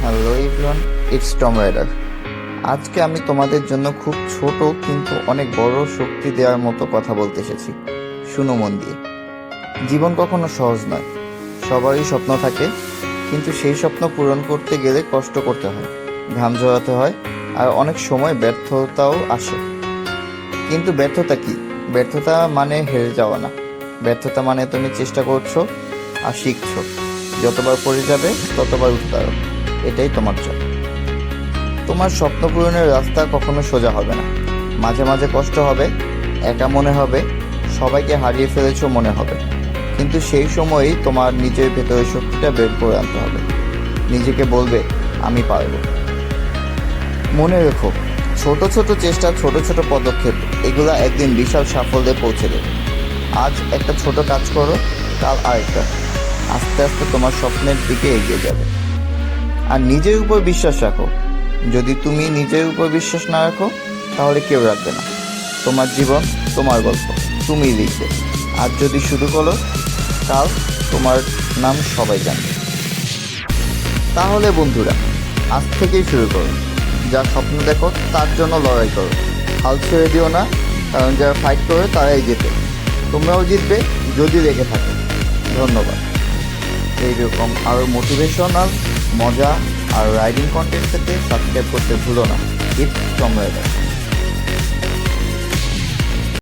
Hello ইভলন it's Tom Rider আজকে আমি তোমাদের জন্য খুব ছোট কিন্তু অনেক বড় শক্তি দেওয়ার মতো কথা বলতে এসেছি। শুনো মন দিয়ে। জীবন কখনো সহজ নয়। সবারই স্বপ্ন থাকে, কিন্তু সেই স্বপ্ন পূরণ করতে গেলে কষ্ট করতে হয়। ঘাম ঝরাতে হয়, আর অনেক সময় ব্যর্থতাও আসে। কিন্তু ব্যর্থতা কি? ব্যর্থতা মানে হেরে যাওয়া না। ব্যর্থতা মানে তুমি চেষ্টা করছ আর শিখছো। যতবার পড়ে যাবে, ততবার উঠতে এটাই তোমার জন্য। তোমার স্বপ্ন পূরণের রাস্তা কখনো সোজা হবে না। মাঝে মাঝে কষ্ট হবে, একা মনে হবে, সবাইকে হারিয়ে ফেলেছো মনে হবে। কিন্তু সেই সময়ই তোমার নিজের ভেতরের শক্তিটা বের করে আনতে হবে। নিজেকে বলবে, আমি পারব। মনে রেখো, ছোট ছোট চেষ্টা, ছোট ছোট পদক্ষেপ, এগুলা একদিন বিশাল সাফল্যে পৌঁছে দেবে। আজ একটা ছোট কাজ করো, কাল আরেকটা। আস্তে আস্তে তোমার স্বপ্নের দিকে এগিয়ে যাবে। আর নিজের উপর বিশ্বাস রাখো। যদি তুমি নিজের উপর বিশ্বাস না রাখো, তাহলে কেউ রাখবে না। তোমার জীবন, তোমার গল্প তুমি লিখবে। আর যদি শুরু করো কাল তোমার নাম সবাই জানবে তাহলে বন্ধুরা, আজ থেকেই শুরু করো। যা স্বপ্ন দেখো, তার জন্য লড়াই করো। হাল ছেড়ে দিও না, কারণ যারা ফাইট করে তারাই জেতে তোমরাও জিতবে, যদি রেখে থাকো। ধন্যবাদ। এইরকম আরও মোটিভেশনাল মজা আর রাইডিং কন্টেন্ট পেতে সাবস্ক্রাইব করতে ভুলো না। It's rider